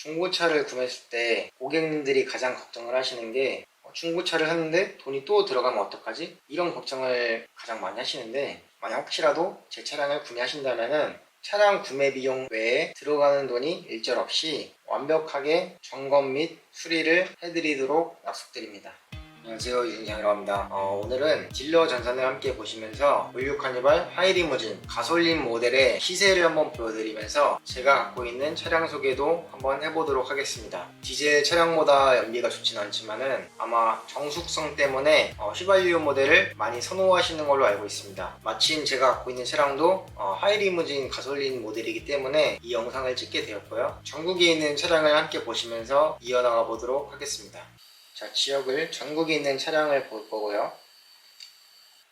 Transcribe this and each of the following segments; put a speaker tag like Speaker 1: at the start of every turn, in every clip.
Speaker 1: 중고차를 구매했을 때 고객님들이 가장 걱정을 하시는 게 어, 중고차를 샀는데 돈이 또 들어가면 어떡하지? 이런 걱정을 가장 많이 하시는데 만약 혹시라도 제 차량을 구매하신다면은 차량 구매 비용 외에 들어가는 돈이 일절 없이 완벽하게 점검 및 수리를 해드리도록 약속드립니다. 안녕하세요 유승장이라고 합니다. 어, 오늘은 딜러 전산을 함께 보시면서 올류 카니발 하이리무진 가솔린 모델의 시세를 한번 보여드리면서 제가 갖고 있는 차량 소개도 한번 해보도록 하겠습니다. 디젤 차량보다 연비가 좋진 않지만은 아마 정숙성 때문에 어, 휘발유 모델을 많이 선호하시는 걸로 알고 있습니다. 마침 제가 갖고 있는 차량도 어, 하이리무진 가솔린 모델이기 때문에 이 영상을 찍게 되었고요. 전국에 있는 차량을 함께 보시면서 이어나가 보도록 하겠습니다. 자, 지역을 전국에 있는 차량을 볼 거고요.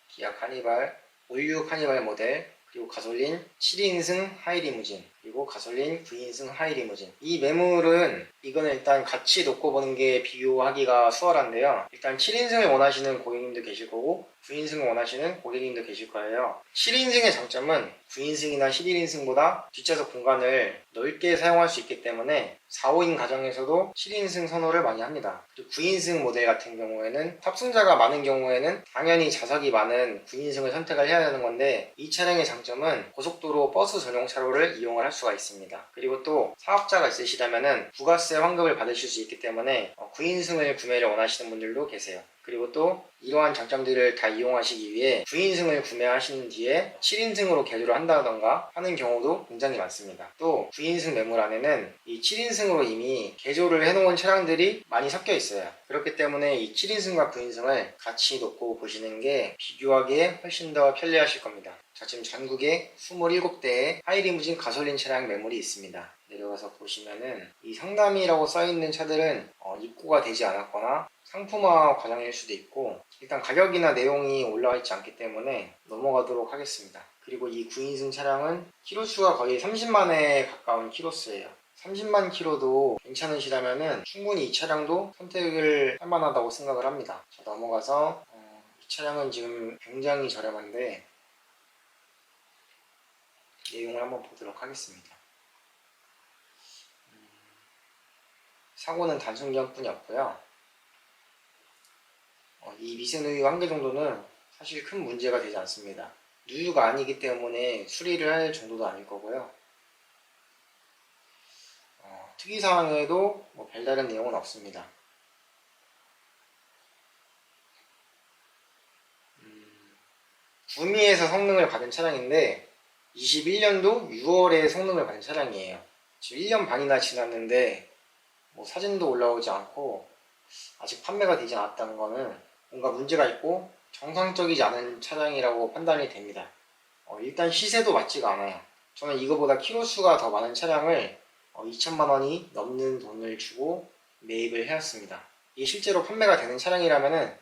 Speaker 1: 기아 카니발, 올류 카니발 모델, 그리고 가솔린 7인승 하이리무진, 그리고 가솔린 9인승 하이리무진. 이 매물은 이거는 일단 같이 놓고 보는 게 비교하기가 수월한데요. 일단 7인승을 원하시는 고객님도 계실 거고 9인승을 원하시는 고객님도 계실 거예요. 7인승의 장점은 9인승이나 11인승보다 뒷좌석 공간을 넓게 사용할 수 있기 때문에 4, 5인 가정에서도 7인승 선호를 많이 합니다. 그리고 9인승 모델 같은 경우에는 탑승자가 많은 경우에는 당연히 좌석이 많은 9인승을 선택을 해야 하는 건데 이 차량의 장점은 고속도로 버스 전용 차로를 이용을 할 수가 있습니다. 그리고 또 사업자가 있으시다면은 부가세 환급을 받으실 수 있기 때문에 9인승을 구매를 원하시는 분들도 계세요. 그리고 또 이러한 장점들을 다 이용하시기 위해 9인승을 구매하신 뒤에 7인승으로 개조를 한다던가 하는 경우도 굉장히 많습니다. 또 9인승 매물 안에는 이 7인승으로 이미 개조를 해놓은 차량들이 많이 섞여 있어요. 그렇기 때문에 이 7인승과 9인승을 같이 놓고 보시는 게 비교하기에 훨씬 더 편리하실 겁니다. 자, 지금 전국에 27대의 하이리무진 가솔린 차량 매물이 있습니다. 내려가서 보시면은 이 상담이라고 써있는 차들은 어, 입고가 되지 않았거나 상품화 과정일 수도 있고 일단 가격이나 내용이 올라와 있지 않기 때문에 넘어가도록 하겠습니다. 그리고 이 9인승 차량은 키로수가 거의 30만에 가까운 키로수예요. 30만 키로도 괜찮으시다면 충분히 이 차량도 선택을 할 만하다고 생각을 합니다. 자, 넘어가서 어, 이 차량은 지금 굉장히 저렴한데 내용을 한번 보도록 하겠습니다. 사고는 단순경뿐이 없고요. 어, 이 미세누유 한 개 정도는 사실 큰 문제가 되지 않습니다. 누유가 아니기 때문에 수리를 할 정도도 아닐 거고요. 어, 특이사항에도 뭐 별다른 내용은 없습니다. 음, 구미에서 성능을 받은 차량인데 21년도 6월에 성능을 받은 차량이에요. 지금 1년 반이나 지났는데 뭐 사진도 올라오지 않고 아직 판매가 되지 않았다는 거는 뭔가 문제가 있고 정상적이지 않은 차량이라고 판단이 됩니다. 어, 일단 시세도 맞지가 않아요. 저는 이거보다 키로수가 더 많은 차량을 어, 2천만 원이 넘는 돈을 주고 매입을 해왔습니다. 이게 실제로 판매가 되는 차량이라면은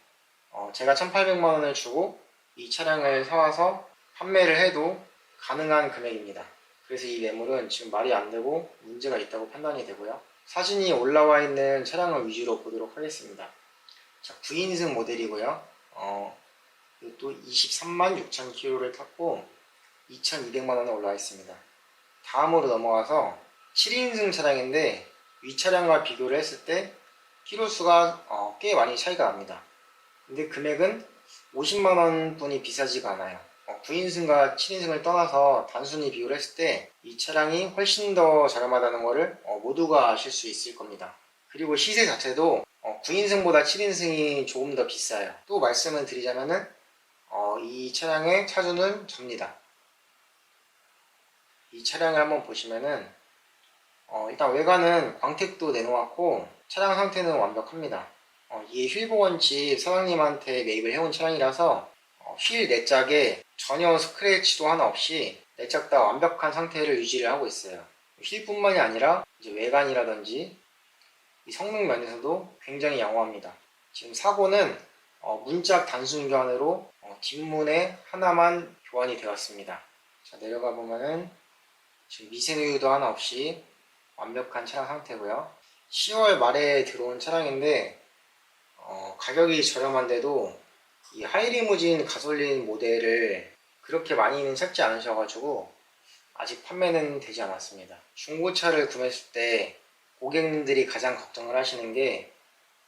Speaker 1: 어, 제가 1,800만 원을 주고 이 차량을 사와서 판매를 해도 가능한 금액입니다. 그래서 이 매물은 지금 말이 안 되고 문제가 있다고 판단이 되고요. 사진이 올라와 있는 차량을 위주로 보도록 하겠습니다. 자, 9인승 모델이고요. 어, 또 23만 6천 킬로를 탔고 2,200만 원에 올라와 있습니다. 다음으로 넘어가서 7인승 차량인데 위 차량과 비교를 했을 때 키로수가 어, 꽤 많이 차이가 납니다. 근데 금액은 50만 원뿐이 비싸지가 않아요. 어, 9인승과 7인승을 떠나서 단순히 비교를 했을 때 이 차량이 훨씬 더 저렴하다는 것을 어, 모두가 아실 수 있을 겁니다. 그리고 시세 자체도 어, 9인승보다 7인승이 조금 더 비싸요. 또 말씀을 드리자면은 어, 이 차량의 차주는 접니다. 이 차량을 한번 보시면은 어, 일단 외관은 광택도 내놓았고 차량 상태는 완벽합니다. 어, 이게 휠보건집 사장님한테 매입을 해온 차량이라서 어, 휠 내짝에 전혀 스크래치도 하나 없이 내짝 다 완벽한 상태를 유지를 하고 있어요. 휠뿐만이 아니라 이제 외관이라든지 이 성능 면에서도 굉장히 양호합니다. 지금 사고는 어, 문짝 단순 교환으로 어, 뒷문에 하나만 교환이 되었습니다. 자 내려가 보면은 지금 미세누유도 하나 없이 완벽한 차량 상태고요. 10월 말에 들어온 차량인데 어, 가격이 저렴한데도 이 하이리무진 가솔린 모델을 그렇게 많이는 찾지 않으셔가지고 아직 판매는 되지 않았습니다. 중고차를 구매했을 때 고객님들이 가장 걱정을 하시는 게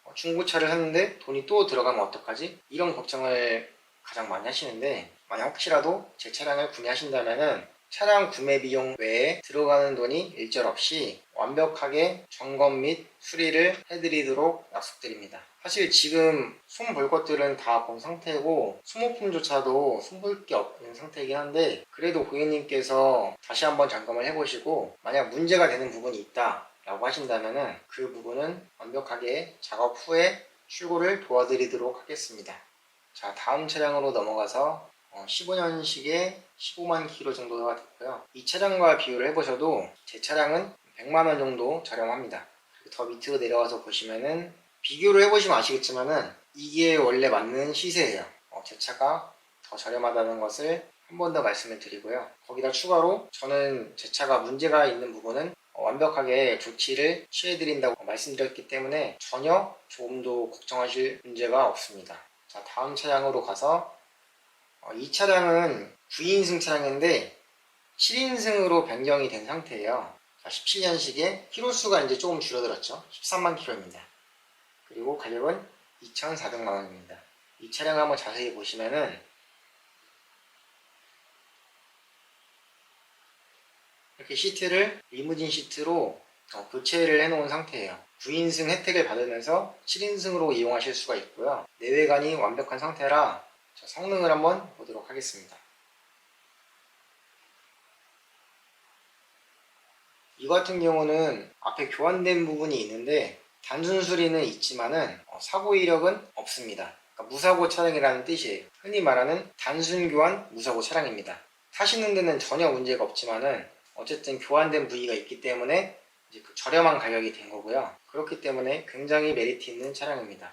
Speaker 1: 어, 중고차를 샀는데 돈이 또 들어가면 어떡하지? 이런 걱정을 가장 많이 하시는데 만약 혹시라도 제 차량을 구매하신다면은 차량 구매 비용 외에 들어가는 돈이 일절 없이 완벽하게 점검 및 수리를 해드리도록 약속드립니다. 사실 지금 손 볼 것들은 다 본 상태고 소모품조차도 손볼 게 없는 상태이긴 한데 그래도 고객님께서 다시 한번 점검을 해보시고 만약 문제가 되는 부분이 있다 라고 하신다면은 그 부분은 완벽하게 작업 후에 출고를 도와드리도록 하겠습니다. 자 다음 차량으로 넘어가서 15년식에 15만 킬로 정도가 됐고요. 이 차량과 비교를 해보셔도 제 차량은 100만 원 정도 저렴합니다. 더 밑으로 내려와서 보시면은 비교를 해보시면 아시겠지만은 이게 원래 맞는 시세예요. 어, 제 차가 더 저렴하다는 것을 한 번 더 말씀을 드리고요. 거기다 추가로 저는 제 차가 문제가 있는 부분은 어, 완벽하게 조치를 취해드린다고 말씀드렸기 때문에 전혀 조금도 걱정하실 문제가 없습니다. 자, 다음 차량으로 가서 어, 이 차량은 9인승 차량인데 7인승으로 변경이 된 상태예요. 17년식에 키로수가 이제 조금 줄어들었죠. 13만 킬로입니다. 그리고 가격은 2,400만 원입니다. 이 차량 한번 자세히 보시면은 이렇게 시트를 리무진 시트로 어, 교체를 해놓은 상태예요. 9인승 혜택을 받으면서 7인승으로 이용하실 수가 있고요. 내외관이 완벽한 상태라 자, 성능을 한번 보도록 하겠습니다. 이 같은 경우는 앞에 교환된 부분이 있는데 단순 수리는 있지만은 어, 사고 이력은 없습니다. 그러니까 무사고 차량이라는 뜻이에요. 흔히 말하는 단순 교환 무사고 차량입니다. 타시는 데는 전혀 문제가 없지만은 어쨌든 교환된 부위가 있기 때문에 그 저렴한 가격이 된 거고요. 그렇기 때문에 굉장히 메리트 있는 차량입니다.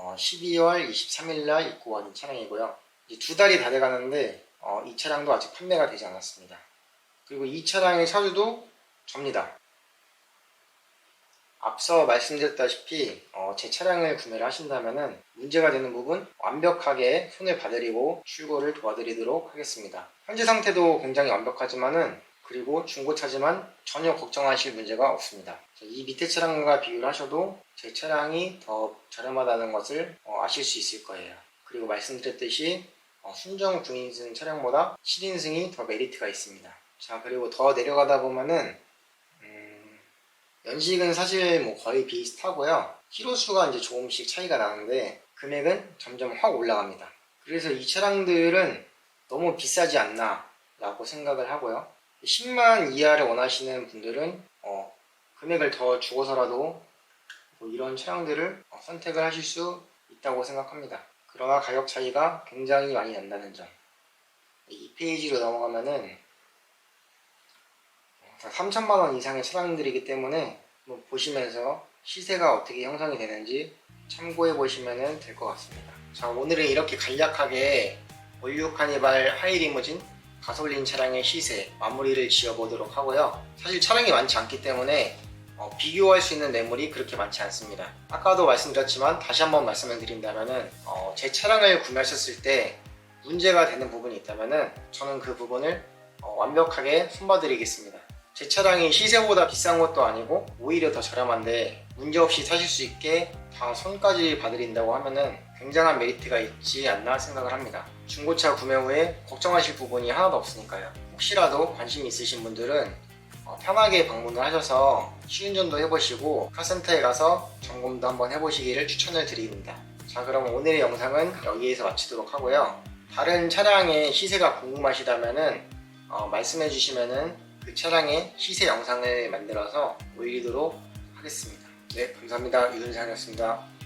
Speaker 1: 어, 12월 23일 날 입고한 차량이고요. 이제 두 달이 다 돼가는데 어, 이 차량도 아직 판매가 되지 않았습니다. 그리고 이 차량의 차주도 접니다. 앞서 말씀드렸다시피 어, 제 차량을 구매를 하신다면 문제가 되는 부분 완벽하게 손을 봐드리고 출고를 도와드리도록 하겠습니다. 현재 상태도 굉장히 완벽하지만은 그리고 중고차지만 전혀 걱정하실 문제가 없습니다. 이 밑에 차량과 비교를 하셔도 제 차량이 더 저렴하다는 것을 어, 아실 수 있을 거예요. 그리고 말씀드렸듯이 어, 순정 9인승 차량보다 7인승이 더 메리트가 있습니다. 자 그리고 더 내려가다 보면은 음, 연식은 사실 뭐 거의 비슷하고요. 키로수가 이제 조금씩 차이가 나는데 금액은 점점 확 올라갑니다. 그래서 이 차량들은 너무 비싸지 않나 라고 생각을 하고요. 10만 이하를 원하시는 분들은 어, 금액을 더 주고서라도 뭐 이런 차량들을 어, 선택을 하실 수 있다고 생각합니다. 그러나 가격 차이가 굉장히 많이 난다는 점. 이 페이지로 넘어가면은 3천만 원 이상의 차량들이기 때문에 뭐 보시면서 시세가 어떻게 형성이 되는지 참고해 보시면 될 것 같습니다. 자 오늘은 이렇게 간략하게 올류 카니발 하이리무진 가솔린 차량의 시세 마무리를 지어보도록 하고요. 사실 차량이 많지 않기 때문에 어, 비교할 수 있는 매물이 그렇게 많지 않습니다. 아까도 말씀드렸지만 다시 한번 말씀을 드린다면은 어, 제 차량을 구매하셨을 때 문제가 되는 부분이 있다면은 저는 그 부분을 어, 완벽하게 손봐드리겠습니다. 제 차량이 시세보다 비싼 것도 아니고 오히려 더 저렴한데 문제없이 사실 수 있게 다 손까지 봐드린다고 하면은 굉장한 메리트가 있지 않나 생각을 합니다. 중고차 구매 후에 걱정하실 부분이 하나도 없으니까요. 혹시라도 관심 있으신 분들은 어, 편하게 방문을 하셔서 시운전도 해보시고 카센터에 가서 점검도 한번 해보시기를 추천을 드립니다. 자 그럼 오늘의 영상은 여기에서 마치도록 하고요. 다른 차량의 시세가 궁금하시다면은 어, 말씀해 주시면은 그 차량의 시세 영상을 만들어서 올리도록 하겠습니다. 네 감사합니다. 유준상이었습니다.